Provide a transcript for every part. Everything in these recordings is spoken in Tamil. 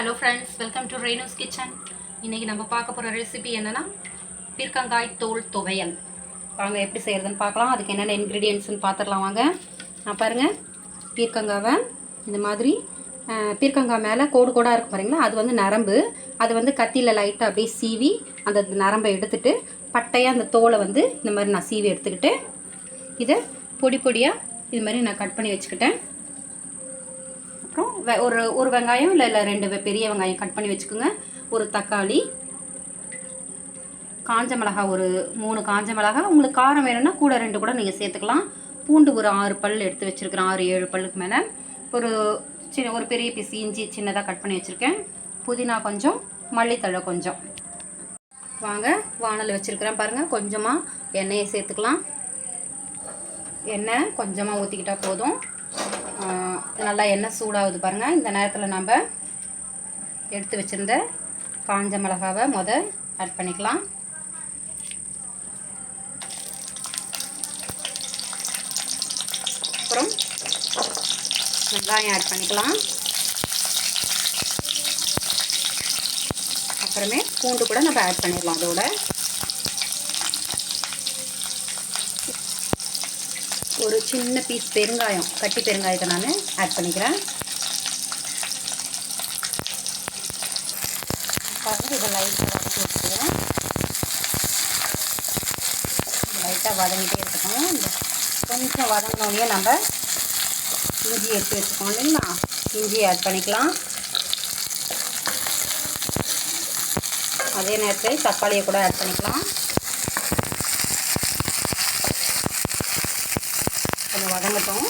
Hello friends welcome to Renu's kitchen இன்றைக்கி நம்ம பார்க்க போகிற ரெசிபி என்னென்னா பீர்க்கங்காய் தோல் துவையல். வாங்க எப்படி செய்கிறதுன்னு பார்க்கலாம். அதுக்கு என்னென்ன இன்க்ரீடியன்ட்ஸ்னு பார்த்துடலாம் வாங்க. நான் பாருங்கள் பீர்க்கங்காவை இந்த மாதிரி பீர்க்கங்காய் மேலே கோடு கோடாக இருக்கும் பாருங்களா? அது வந்து நரம்பு. அது வந்து கத்தியில் லைட்டாக அப்படியே சீவி அந்த நரம்பை எடுத்துகிட்டு பட்டையாக அந்த தோலை வந்து இந்த மாதிரி நான் சீவி எடுத்துக்கிட்டு இதை பொடி பொடியாக இது மாதிரி நான் கட் பண்ணி வச்சுக்கிட்டேன். ஒரு ஒரு வெங்காயம் இல்லை இல்லை ரெண்டு பெரிய வெங்காயம் கட் பண்ணி வச்சுக்கோங்க. ஒரு தக்காளி காஞ்ச மிளகா ஒரு மூணு காஞ்ச மிளகா. உங்களுக்கு காரம் வேணும்னா கூட ரெண்டு கூட நீங்கள் சேர்த்துக்கலாம். பூண்டு ஒரு ஆறு பல் எடுத்து வச்சுருக்கிறேன் ஆறு ஏழு பல்லுக்கு மேலே. ஒரு சின்ன ஒரு பெரிய பீஸ் இஞ்சி சின்னதாக கட் பண்ணி வச்சுருக்கேன். புதினா கொஞ்சம் மல்லித்தழை கொஞ்சம். வாங்க வானல் வச்சுருக்கிறேன் பாருங்கள் கொஞ்சமாக எண்ணெயை சேர்த்துக்கலாம். எண்ணெய் கொஞ்சமாக ஊற்றிக்கிட்டால் போதும். நல்லா எண்ணெய் சூடாகுது பாருங்கள் இந்த நேரத்தில் நம்ம எடுத்து வச்சுருந்த காஞ்ச மிளகாவை முத ஆட் பண்ணிக்கலாம். அப்புறம் வெங்காயம் ஆட் பண்ணிக்கலாம். அப்புறமே பூண்டு கூட நம்ம ஆட் பண்ணிடலாம் அதோட. ஒரு சின்ன பீஸ் பெருங்காயம் கட்டி பெருங்காயத்தை நான் ஆட் பண்ணிக்கிறேன். இதை லைட்டாக வதக்கி வச்சுக்கிறேன். லைட்டாக வதங்கிட்டே இருக்கணும் இந்த கொஞ்சம் வதங்கினோடனே நம்ம இஞ்சி எடுத்து வச்சுக்கோம் இல்லைங்களா? இஞ்சி ஆட் பண்ணிக்கலாம். அதே நேரத்தில் தக்காளியை கூட ஆட் பண்ணிக்கலாம் கொஞ்சம் வதங்கட்டும்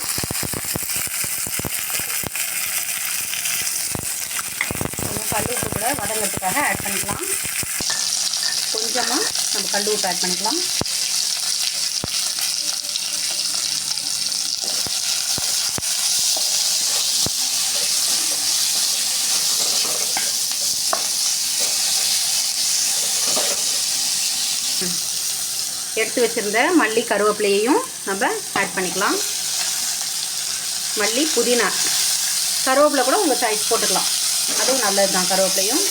கொஞ்சம் கல் உப்பு கூட வதங்கிறதுக்காக ஆட் பண்ணிக்கலாம். கொஞ்சமாக நம்ம கல் உப்பு ஆட் பண்ணிக்கலாம். எடுத்து வச்சுருந்த மல்லி கருவேப்பிலையையும் நம்ம ஆட் பண்ணிக்கலாம். மல்லி புதினா. கருவேப்பிலை கூட உங்கள் சாய்ஸ் போட்டுக்கலாம். அதுவும் நல்லது தான் கருவேப்பிலையும்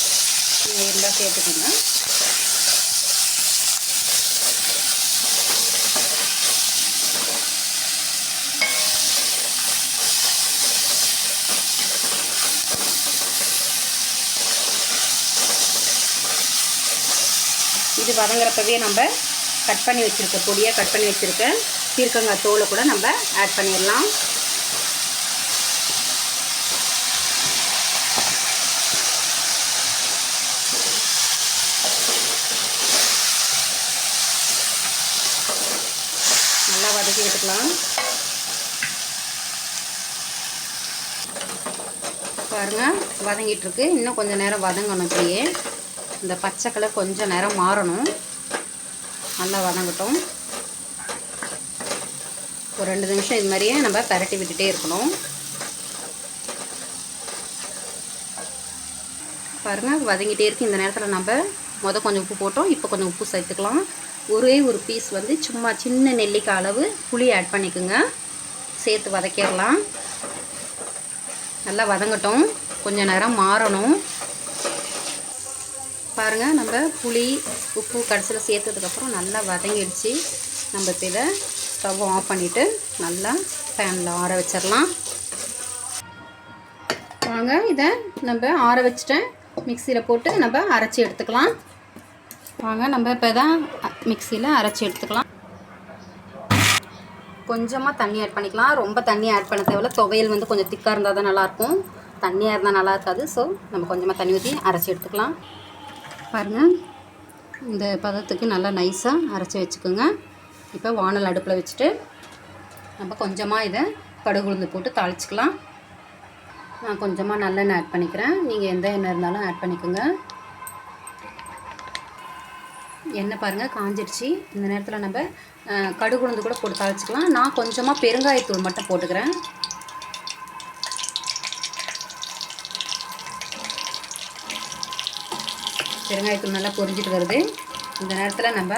நீங்கள் இருந்தால் சேர்த்துக்கோங்க. இது வதங்குறப்பவே நம்ம கட் பண்ணி வச்சுருக்க பொடியாக கட் பண்ணி வச்சுருக்க பீர்க்கங்காய் தோலை கூட நம்ம ஆட் பண்ணிடலாம் நல்லா வதக்கி விட்டுக்கலாம் பாருங்க வதங்கிட்டு இருக்கு இன்னும் கொஞ்சம் நேரம் வதங்கணும் இப்படியே. இந்த பச்சை கலர் கொஞ்சம் நேரம் மாறணும். நல்லா வதங்கட்டும். ஒரு ரெண்டு நிமிஷம் இது மாதிரியே நம்ம பரட்டி விட்டுட்டே இருக்கணும். பாருங்க வதங்கிட்டே இருக்கு. இந்த நேரத்தில் நம்ம மொதல் கொஞ்சம் உப்பு போட்டோம். இப்போ கொஞ்சம் உப்பு சேர்த்துக்கலாம். ஒரே ஒரு பீஸ் வந்து சும்மா சின்ன நெல்லிக்காய் அளவு புளி ஆட் பண்ணிக்கோங்க. சேர்த்து வதக்கிடலாம். நல்லா வதங்கட்டும். கொஞ்சம் நேரம் மாறணும். பாருங்கள் நம்ம புளி உப்பு கடைசியில் சேர்த்ததுக்கப்புறம் நல்லா வதங்கிடுச்சு. நம்ம இப்போ இதை ஸ்டவ் ஆஃப் பண்ணிவிட்டு நல்லா பேனில் ஆற வச்சிடலாம். வாங்க இதை நம்ம ஆற வச்சுட்டேன் மிக்சியில் போட்டு நம்ம அரைச்சி எடுத்துக்கலாம். வாங்க நம்ம இப்போ தான் மிக்சியில் அரைச்சி எடுத்துக்கலாம். கொஞ்சமாக தண்ணி ஆட் பண்ணிக்கலாம். ரொம்ப தண்ணி ஆட் பண்ண தேவையில்ல. துவையல் வந்து கொஞ்சம் திக்காக இருந்தால் தான் நல்லாயிருக்கும் தண்ணியாக இருந்தால் நல்லா இருக்காது. ஸோ நம்ம கொஞ்சமாக தண்ணி ஊற்றி அரைச்சி எடுத்துக்கலாம். பாருங்கள் இந்த பதத்துக்கு நல்லா நைஸாக அரைச்சி வச்சுக்கோங்க. இப்போ வானல் அடுப்பில் வச்சுட்டு நம்ம கொஞ்சமாக இதை கடுகு உளுந்து போட்டு தாளிச்சிக்கலாம். நான் கொஞ்சமாக நல்லெண்ணெய் ஆட் பண்ணிக்கிறேன். நீங்கள் எந்த எண்ணெய் இருந்தாலும் ஆட் பண்ணிக்கோங்க. எண்ணெய் பாருங்கள் காஞ்சிடுச்சு இந்த நேரத்தில் நம்ம கடுகு உளுந்து கூட போட்டு தாளிச்சிக்கலாம். நான் கொஞ்சமாக பெருங்காயத்தூள் மட்டும் போட்டுக்கிறேன். பெருங்காயத்தூள் நல்லா பொரிஞ்சிட்டு வருது. இந்த நேரத்தில் நம்ம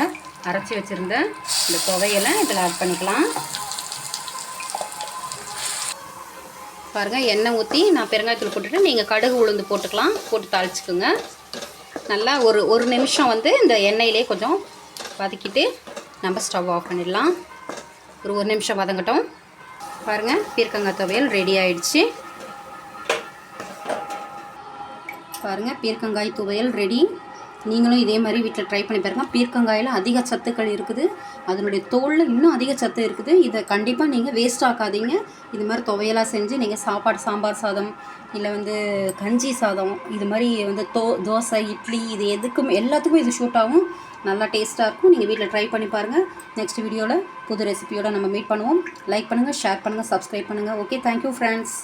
அரைச்சி வச்சுருந்த இந்த துவையெல்லாம் இதில் ஆட் பண்ணிக்கலாம். பாருங்கள் எண்ணெய் ஊற்றி நான் பெருங்காயத்தூள் போட்டுட்டு நீங்கள் கடுகு உளுந்து போட்டுக்கலாம். போட்டு தாளிச்சிக்கோங்க. நல்லா ஒரு ஒரு நிமிஷம் வந்து இந்த எண்ணெயிலே கொஞ்சம் வதக்கிட்டு நம்ம ஸ்டவ் ஆஃப் பண்ணிடலாம். ஒரு ஒரு நிமிஷம் வதங்கட்டும். பாருங்கள் பீர்க்கங்காய் துவையல் ரெடி ஆயிடுச்சு. பாருங்கள் பீர்க்கங்காய் துவையல் ரெடி. நீங்களும் இதே மாதிரி வீட்டில் ட்ரை பண்ணி பாருங்கள் பீர்க்கங்காயில் அதிக சத்துக்கள் இருக்குது. அதனுடைய தோலில் இன்னும் அதிக சத்து இருக்குது. இதை கண்டிப்பாக நீங்கள் வேஸ்ட் ஆக்காதீங்க. இது மாதிரி துவையலாக செஞ்சு நீங்கள் சாப்பாடு சாம்பார் சாதம் இல்லை வந்து கஞ்சி சாதம் இது மாதிரி வந்து தோ தோசை இட்லி இது எதுக்கும் எல்லாத்துக்கும் இது ஷூட் ஆகும். நல்லா டேஸ்ட்டாக இருக்கும். நீங்கள் வீட்டில் ட்ரை பண்ணி பாருங்கள் நெக்ஸ்ட் வீடியோவில் புது ரெசிபியோடு நம்ம மீட் பண்ணுவோம். லைக் பண்ணுங்கள் ஷேர் பண்ணுங்கள் சப்ஸ்கிரைப் பண்ணுங்கள் ஓகே தேங்க்யூ ஃப்ரெண்ட்ஸ்